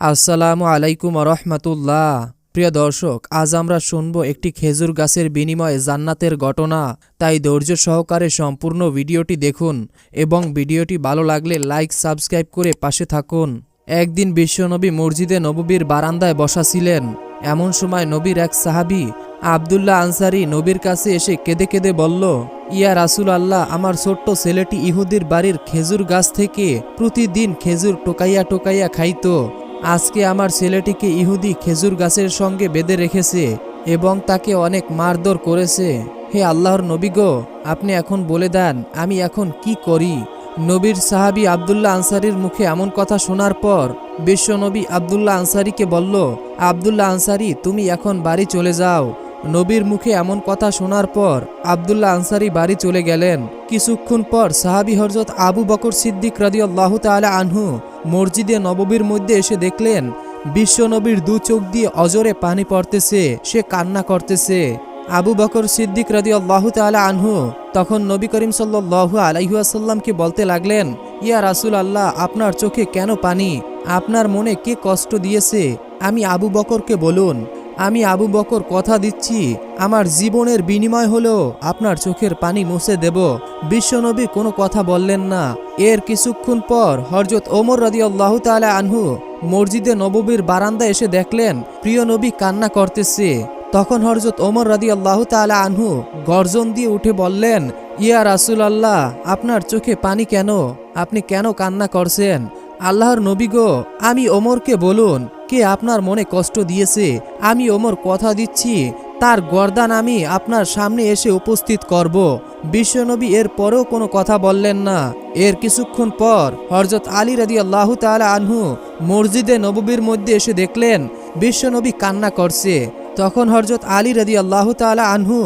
আসসালামু আলাইকুম রহমতুল্লাহ। প্রিয় দর্শক, আজ আমরা শুনব একটি খেজুর গাছের বিনিময়ে জান্নাতের ঘটনা। তাই ধৈর্য সহকারে সম্পূর্ণ ভিডিওটি দেখুন এবং ভিডিওটি ভালো লাগলে লাইক, সাবস্ক্রাইব করে পাশে থাকুন। একদিন বিশ্বনবী মসজিদে নববীর বারান্দায় বসা ছিলেন। এমন সময় নবীর এক সাহাবি আবদুল্লাহ আনসারি নবীর কাছে এসে কেঁদে কেঁদে বলল, ইয়া রাসুল আল্লাহ আমার ছোট্ট ছেলেটি ইহুদির বাড়ির খেজুর গাছ থেকে প্রতিদিন খেজুর টোকাইয়া টোকাইয়া খাইতো। আজকে আমার ছেলেটিকে ইহুদি খেজুর গাছের সঙ্গে বেঁধে রেখেছে এবং তাকে অনেক মারধর করেছে। হে আল্লাহর নবী গো, আপনি এখন বলে দেন, আমি এখন কি করি? নবীর সাহাবি আবদুল্লাহ আনসারির মুখে এমন কথা শোনার পর বিশ্বনবী আবদুল্লাহ আনসারিকে বলল, আবদুল্লাহ আনসারি, তুমি এখন বাড়ি চলে যাও। নবীর মুখে এমন কথা শোনার পর আবদুল্লাহ আনসারি বাড়ি চলে গেলেন। কিছুক্ষণ পর সাহাবি হরজত আবু বকর সিদ্দিক রাদিয়াল্লাহু তাআলা আনহু মসজিদে নববীর মধ্যে এসে দেখলেন বিশ্বনবীর দু চোখ দিয়ে অজরে পানি পড়তেছে, সে কান্না করতেছে। আবু বকর সিদ্দিক রাদি আল্লাহ তালা আনহু তখন নবী করিম সাল্লাহ আলাইহাসাল্লামকে বলতে লাগলেন, ইয়া রাসুল আল্লাহ আপনার চোখে কেন পানি? আপনার মনে কে কষ্ট দিয়েছে? আমি আবু বকরকে বলুন, আমি আবু বকর কথা দিচ্ছি, আমার জীবনের বিনিময় হলেও আপনার চোখের পানি মুছে দেব বিশ্বনবী কোনো কথা বললেন না। এর কিছুক্ষণ পর হরজত ওমর রাদি আল্লাহ তালা আনহু মসজিদে নববীর বারান্দা এসে দেখলেন, প্রিয় নবী কান্না করতেছে। তখন হরজত ওমর রাদি আল্লাহ তালা আনহু গর্জন দিয়ে উঠে বললেন, ইয়া রাসুল আল্লাহ আপনার চোখে পানি কেন? আপনি কেন কান্না করছেন? আল্লাহর নবী গো, আমি ওমরকে বলুন, কে আপনার মনে কষ্ট দিয়েছে? আমি ওমর কথা দিচ্ছি তার গর্দান আমি আপনার সামনে এসে উপস্থিত করব। বিশ্বনবী এর পরেও কোনো কথা বললেন না। এর কিছুক্ষণ পর হরজত আলী রাদি আল্লাহ তালা আনহু মসজিদে নববীর মধ্যে এসে দেখলেন, বিশ্বনবী কান্না করছে। তখন হরজত আলী রাদি আল্লাহ তালা আনহু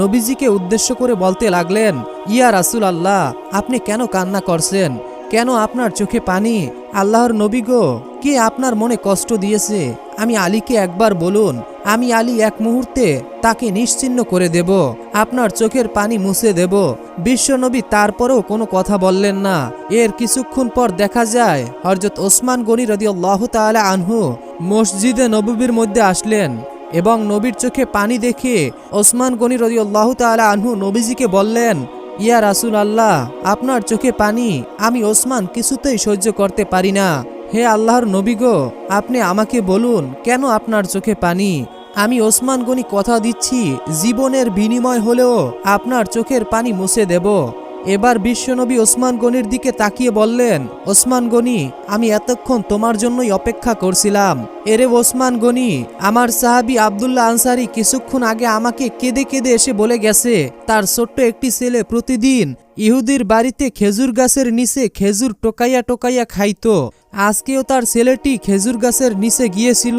নবীজিকে উদ্দেশ্য করে বলতে লাগলেন, ইয়া রাসুল আল্লাহ আপনি কেন কান্না করছেন? কেন আপনার চোখে পানি? আল্লাহর নবী গো, কে আপনার মনে কষ্ট দিয়েছে? আমি আলীকে একবার বলুন আমি আলী এক মুহূর্তে তাকে নিশ্চিন্ন করে দেব। আপনার চোখের পানি মুছে দেব। বিশ্বনবী তারপরেও কোনো কথা বললেন না। এর কিছুক্ষণ পর দেখা যায় হরজত ওসমান গনি রদি আল্লাহ তালা আনহু মসজিদে নববীর মধ্যে আসলেন এবং নবীর চোখে পানি দেখে ওসমান গনি রদি আল্লাহ তালা আনহু নবীজিকে বললেন, ইয়া রাসুল আল্লাহ আপনার চোখে পানি, আমি ওসমান কিছুতেই সহ্য করতে পারি না। হে আল্লাহর নবী গো, আপনি আমাকে বলুন, কেন আপনার চোখে পানি? আমি ওসমান গনি কথা দিচ্ছি, জীবনের বিনিময় হলেও আপনার চোখের পানি মুছে দেব। এবার বিশ্বনবী ওসমান গনির দিকে তাকিয়ে বললেন, ওসমান গনি, আমি এতক্ষণ তোমার জন্যই অপেক্ষা করছিলাম। এরে ওসমান গনি, আমার সাহাবি আবদুল্লাহ আনসারি কিছুক্ষণ আগে আমাকে কেঁদে কেঁদে এসে বলে গেছে, তার ছোট্ট একটি ছেলে প্রতিদিন ইহুদির বাড়িতে খেজুর গাছের নিচে খেজুর টোকাইয়া টোকাইয়া খাইত। আজকেও তার ছেলেটি খেজুর গাছের নিচে গিয়েছিল,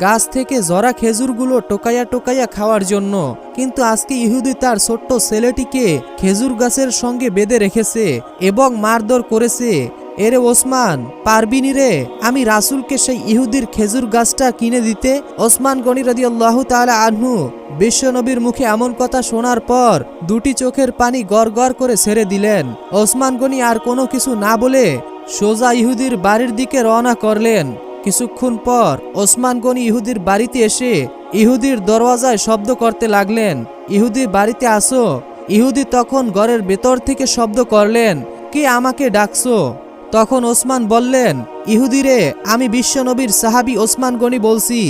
গাছ থেকে জরা খেজুরগুলো টোকাইয়া টোকাইয়া খাওয়ার জন্য। কিন্তু আজকে ইহুদি তার ছোট্ট ছেলেটিকে খেজুর গাছের সঙ্গে বেঁধে রেখেছে এবং মারধর করেছে। এরে ওসমান পারবিনি রে? আমি রাসুলকে সেই ইহুদির খেজুর গাছটা কিনে দিতে ওসমান গনি রাদি আল্লাহ তালা আনহু, বিশ্বনবীর মুখে এমন কথা শোনার পর দুটি চোখের পানি গড় করে ছেড়ে দিলেন। ওসমান গনি আর কোনো কিছু না বলে সোজা ইহুদির বাড়ির দিকে রওনা করলেন। কিছুক্ষণ পর ওসমান গনি ইহুদির বাড়িতে এসে ইহুদির দরওয়াজায় শব্দ করতে লাগলেন। ইহুদির বাড়িতে আসো। ইহুদি তখন ঘরের ভেতর থেকে শব্দ করলেন, কে আমাকে ডাকছো? তখন ওসমান বললেন, ইহুদিরে, আমি বিশ্বনবীর সাহাবি ওসমান গনি বলছি,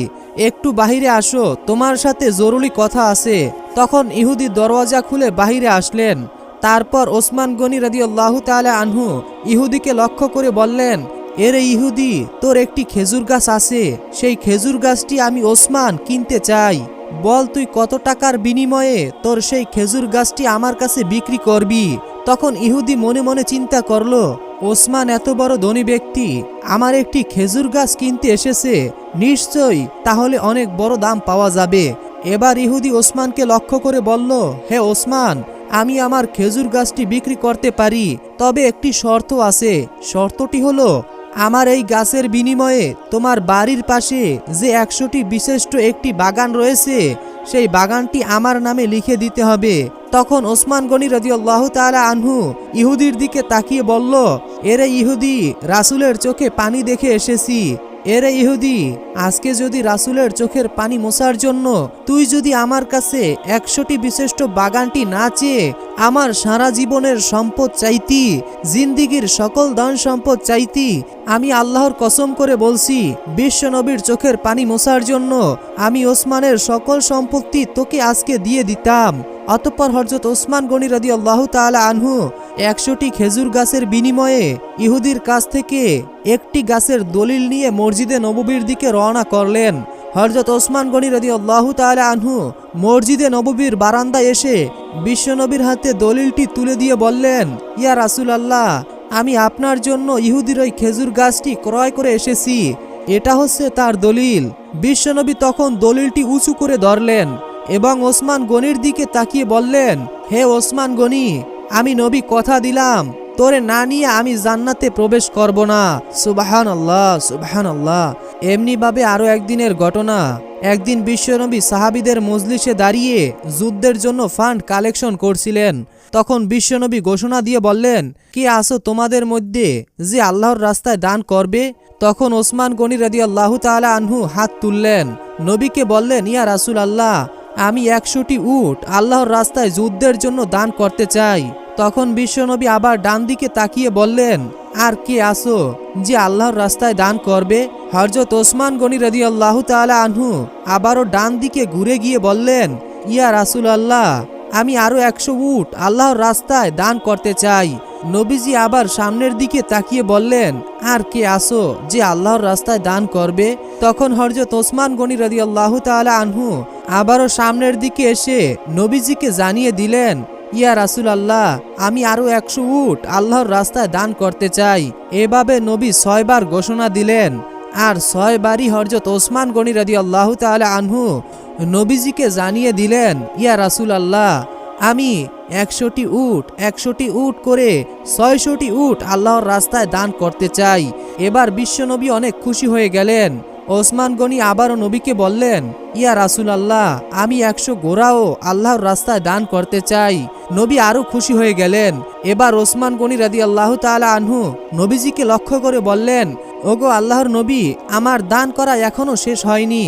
একটু বাহিরে আসো, তোমার সাথে জরুরি কথা আছে। তখন ইহুদি দরওয়াজা খুলে বাহিরে আসলেন। তারপর ওসমান গনি রাদি আল্লাহ তালা আনহু ইহুদিকে লক্ষ্য করে বললেন, এরে ইহুদি, তোর একটি খেজুর গাছ আছে, সেই খেজুর গাছটি আমি ওসমান কিনতে চাই। বল তুই কত টাকার বিনিময়ে তোর সেই খেজুর গাছটি আমার কাছে বিক্রি করবি? তখন ইহুদি মনে মনে চিন্তা করল ওসমান এত বড় ধনী ব্যক্তি, আমার একটি খেজুর গাছ কিনতে এসেছে, নিশ্চয়ই তাহলে অনেক বড় দাম পাওয়া যাবে। এবার ইহুদি ওসমানকে লক্ষ্য করে বলল, হে ওসমান, আমি আমার খেজুর গাছটি বিক্রি করতে পারি, তবে একটি শর্ত আছে। শর্তটি হলো, আমার এই গাছের বিনিময়ে তোমার বাড়ির পাশে যে একশোটি বিশিষ্ট একটি বাগান রয়েছে সেই বাগানটি আমার নামে লিখে দিতে হবে। তখন ওসমান গনি রাজিউল্লাহ তালা আনহু ইহুদির দিকে তাকিয়ে বলল, এরে ইহুদি, রাসুলের চোখে পানি দেখে এসেছি। এরে ইহুদি, আজকে যদি রাসুলের চোখের পানি মোছার জন্য তুই যদি আমার কাছে একশোটি বিশিষ্ট বাগানটি না চেয়ে আমার সারা জীবনের সম্পদ চাইতি, জিন্দিগির সকল ধন সম্পদ চাইতি। আমি আল্লাহর কসম করে বলছি বিশ্ব নবীর চোখের পানি মোছার জন্য আমি ওসমানের সকল সম্পত্তি তোকে আজকে দিয়ে দিতাম। অতঃপর হরজত ওসমান গনি রদি আল্লাহ তালা আনহু একশোটি খেজুর গাছের বিনিময়ে ইহুদির কাছ থেকে একটি গাছের দলিল নিয়ে মসজিদে নববীর দিকে রওনা করলেন। হরজত ওসমান গনি রদি আল্লাহ তালা আনহু মসজিদে নববীর বারান্দায় এসে বিশ্বনবীর হাতে দলিলটি তুলে দিয়ে বললেন, ইয়া রাসুল আল্লাহ আমি আপনার জন্য ইহুদির ওই খেজুর গাছটি ক্রয় করে এসেছি। এটা হচ্ছে তার দলিল। বিশ্বনবী তখন দলিলটি উঁচু করে ধরলেন এবং ওসমান গনির দিকে তাকিয়ে বললেন, হে ওসমান গনি, আমি নবী কথা দিলাম। তোরে না নিয়ে আমি জান্নাতে প্রবেশ করব না। সুবাহান আল্লাহ সুবাহান আল্লাহ এমনিভাবে আরও একদিনের ঘটনা। একদিন বিশ্বনবী সাহাবিদের মজলিসে দাঁড়িয়ে যুদ্ধের জন্য ফান্ড কালেকশন করছিলেন। তখন বিশ্বনবী ঘোষণা দিয়ে বললেন, কি আসো তোমাদের মধ্যে যে আল্লাহর রাস্তায় দান করবে? তখন ওসমান গনি রাদি আল্লাহ তালা আনহু হাত তুললেন। নবীকে বললেন, ইয়া রাসুল আল্লাহ আমি একশোটি উট আল্লাহর রাস্তায় যুদ্ধের জন্য দান করতে চাই। তখন বিশ্বনবী আবার ডান দিকে তাকিয়ে বললেন আর কে আসো যে আল্লাহর রাস্তায় দান করবে? হরজত ওসমান গনি রাদি আল্লাহ তালা আনহু আবারও ডান দিকে ঘুরে গিয়ে বললেন, ইয়া রাসুল আল্লাহ আমি আরও একশো উট আল্লাহর রাস্তায় দান করতে চাই। নবীজি আবার সামনের দিকে তাকিয়ে বললেন, আর কে আসো যে আল্লাহর রাস্তায় দান করবে? তখন হরজত ওসমান গনি রাদি আল্লাহ তালা আনহু আবারও সামনের দিকে এসে নবীজিকে জানিয়ে দিলেন ইয়া রাসুল আল্লাহ আমি আরও একশো উট আল্লাহর রাস্তায় দান করতে চাই। এভাবে নবী ছয়বার ঘোষণা দিলেন। আর ছয়বারই হরজত ওসমান গনি রাদি আল্লাহ তালা আনহু নবীজিকে জানিয়ে দিলেন, ইয়া রাসুল আল্লাহ আমি একশোটি উট একশোটি উট করে ছয়শটি উট আল্লাহর রাস্তায় দান করতে চাই। এবার বিশ্বনবী অনেক খুশি হয়ে গেলেন। ওসমান গনি আবারও নবীকে বললেন, ইয়া রাসুল আল্লাহ আমি একশো গোড়াও আল্লাহর রাস্তায় দান করতে চাই। নবী আরও খুশি হয়ে গেলেন। এবার ওসমান গনি রাদি আল্লাহ তালা আনহু নবীজিকে লক্ষ্য করে বললেন, ওগো আল্লাহর নবী, আমার দান করা এখনও শেষ হয়নি।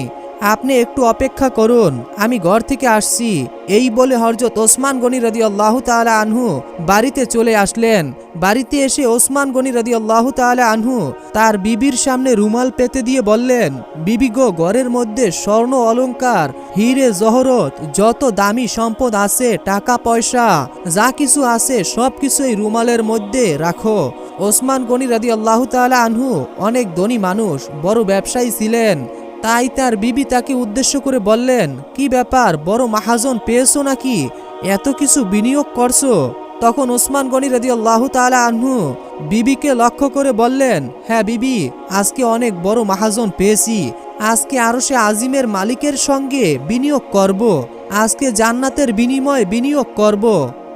আপনি একটু অপেক্ষা করুন, আমি ঘর থেকে আসছি। এই বলে হরজত ওসমান গনি রদি আল্লাহ তালা আনহু বাড়িতে চলে আসলেন। বাড়িতে এসে ওসমান গনি রদি আল্লাহ তালা আনহু তার বিবির সামনে রুমাল পেতে দিয়ে বললেন, বিবি গো, ঘরের মধ্যে স্বর্ণ অলঙ্কার, হিরে জহরত, যত দামি সম্পদ আছে, টাকা, পয়সা, যা কিছু আছে সব কিছু এই রুমালের মধ্যে রাখো। ওসমান গনি রাদি আল্লাহ তালা আনহু অনেক ধনী মানুষ, বড় ব্যবসায়ী ছিলেন। তাই তার বিবি তাকে উদ্দেশ্য করে বললেন, কি ব্যাপার, বড় মাহাজন পেয়েছ নাকি? এত কিছু বিনিয়োগ করছ? তখন ওসমান গনি রাদি আল্লাহ তালা আনহু বিবিকে লক্ষ্য করে বললেন হ্যাঁ বিবি, আজকে অনেক বড় মাহাজন পেয়েছি। আজকে আরও সে আজিমের মালিকের সঙ্গে বিনিয়োগ করব। আজকে জান্নাতের বিনিময়ে বিনিয়োগ করব।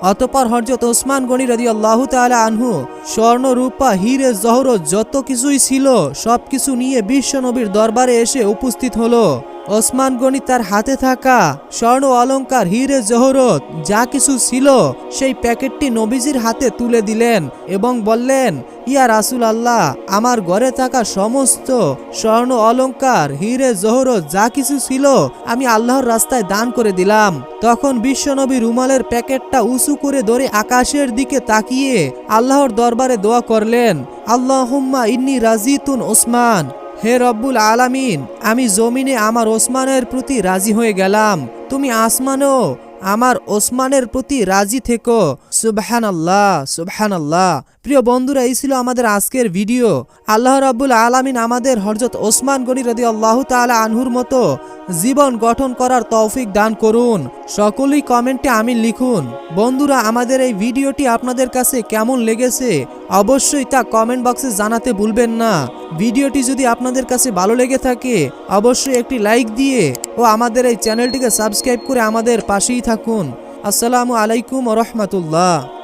অতপর হরজত ওসমান গনি রাজি আল্লাহ তালা আনহু স্বর্ণ রূপা হিরে জহর যত কিছুই ছিল সব কিছু নিয়ে বিশ্ব নবীর দরবারে এসে উপস্থিত হলো। ওসমান গনি তার হাতে থাকা স্বর্ণ অলংকার হিরে জহরত, যা কিছু ছিল, সেই প্যাকেটটি নবীজির হাতে তুলে দিলেন এবং বললেন, ইয়া রাসুল আল্লাহ, আমার ঘরে থাকা সমস্ত স্বর্ণ অলঙ্কার, হিরে জহরত, যা কিছু ছিল, আমি আল্লাহর রাস্তায় দান করে দিলাম। তখন বিশ্বনবী রুমালের প্যাকেটটা উঁচু করে ধরে আকাশের দিকে তাকিয়ে আল্লাহর দরবারে দোয়া করলেন, আল্লাহুম্মা ইন্নি রাজিতুন ওসমান। হে রব্বুল আলামিন, আমি জমিনে আমার ওসমানের প্রতি রাজি হয়ে গেলাম। তুমি আসমানও আমার ওসমানের প্রতি রাজি থেকো। সুবহান আল্লাহ সুবহান আল্লাহ প্রিয় বন্ধুরা, এই ছিল আমাদের আজকের ভিডিও। আল্লাহ রাব্বুল আলামিন আমাদের হরজত ওসমান গনি রদি আল্লাহ তাআলা আনহুর মতো জীবন গঠন করার তৌফিক দান করুন। সকলেই কমেন্টে আমি লিখুন। বন্ধুরা, আমাদের এই ভিডিওটি আপনাদের কাছে কেমন লেগেছে অবশ্যই তা কমেন্ট বক্সে জানাতে ভুলবেন না। ভিডিওটি যদি আপনাদের কাছে ভালো লেগে থাকে, অবশ্যই একটি লাইক দিয়ে ও আমাদের এই চ্যানেলটিকে সাবস্ক্রাইব করে আমাদের পাশেই থাকুন। আসসালামু আলাইকুম রহমতুল্লাহ।